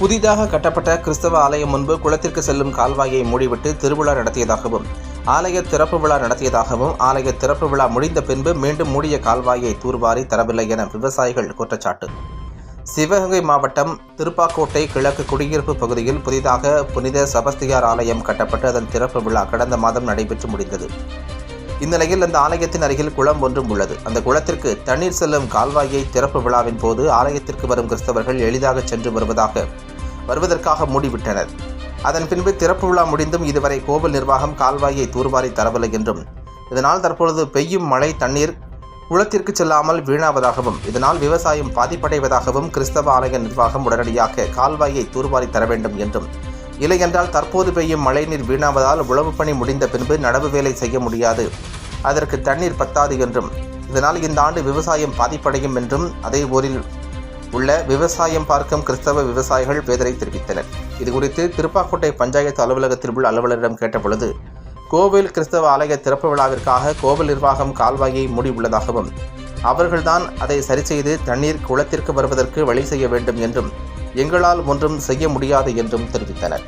புதிதாக கட்டப்பட்ட கிறிஸ்தவ ஆலயம் முன்பு குளத்திற்கு செல்லும் கால்வாயை மூடிவிட்டு திருவிழா நடத்தியதாகவும் ஆலய திறப்பு விழா நடத்தியதாகவும் ஆலய திறப்பு விழா முடிந்த பின்பு மீண்டும் மூடிய கால்வாயை தூர்வாரி தரவில்லை என விவசாயிகள் குற்றச்சாட்டு. சிவகங்கை மாவட்டம் திருப்பாக்கோட்டை கிழக்கு குடியிருப்பு பகுதியில் புதிதாக புனித சபஸ்தியார் ஆலயம் கட்டப்பட்டு அதன் திறப்பு விழா கடந்த மாதம் நடைபெற்று முடிந்தது. இந்நிலையில் அந்த ஆலயத்தின் அருகில் குளம் ஒன்றும் உள்ளது. அந்த குளத்திற்கு தண்ணீர் செல்லும் கால்வாயை திறப்பு விழாவின் போது ஆலயத்திற்கு வரும் கிறிஸ்தவர்கள் எளிதாக சென்று வருவதாக வருவதற்காக மூடிவிட்டனர். அதன் பின்பு திறப்பு விழா முடிந்தும் இதுவரை கோவில் நிர்வாகம் கால்வாயை தூர்வாரி தரவில்லை என்றும் இதனால் தற்பொழுது பெய்யும் மழை தண்ணீர் குளத்திற்கு செல்லாமல் வீணாவதாகவும் இதனால் விவசாயம் பாதிப்படைவதாகவும் கிறிஸ்தவ ஆலய நிர்வாகம் உடனடியாக கால்வாயை தூர்வாரி தர வேண்டும் என்றும் இல்லையென்றால் தற்போது பெய்யும் மழைநீர் வீணாவதால் உழவு பணி முடிந்த பின்பு நடவு வேலை செய்ய முடியாது. அதற்கு தண்ணீர் பத்தாது என்றும் இதனால் இந்த ஆண்டு விவசாயம் பாதிப்படையும் என்றும் அதே ஊரில் உள்ள விவசாயம் பார்க்கும் கிறிஸ்தவ விவசாயிகள் வேதனை தெரிவித்தனர். இதுகுறித்து திருப்பாக்கோட்டை பஞ்சாயத்து அலுவலகத்தில் உள்ள அலுவலரிடம் கேட்டபொழுது கோவில் கிறிஸ்தவ ஆலய திறப்பு விழாவிற்காக கோவில் நிர்வாகம் கால்வாயை மூடியுள்ளதாகவும் அவர்கள்தான் அதை சரிசெய்து தண்ணீர் குளத்திற்கு வருவதற்கு வழி செய்ய வேண்டும் என்றும் எங்களால் ஒன்றும் செய்ய முடியாது என்றும் தெரிவித்தனர்.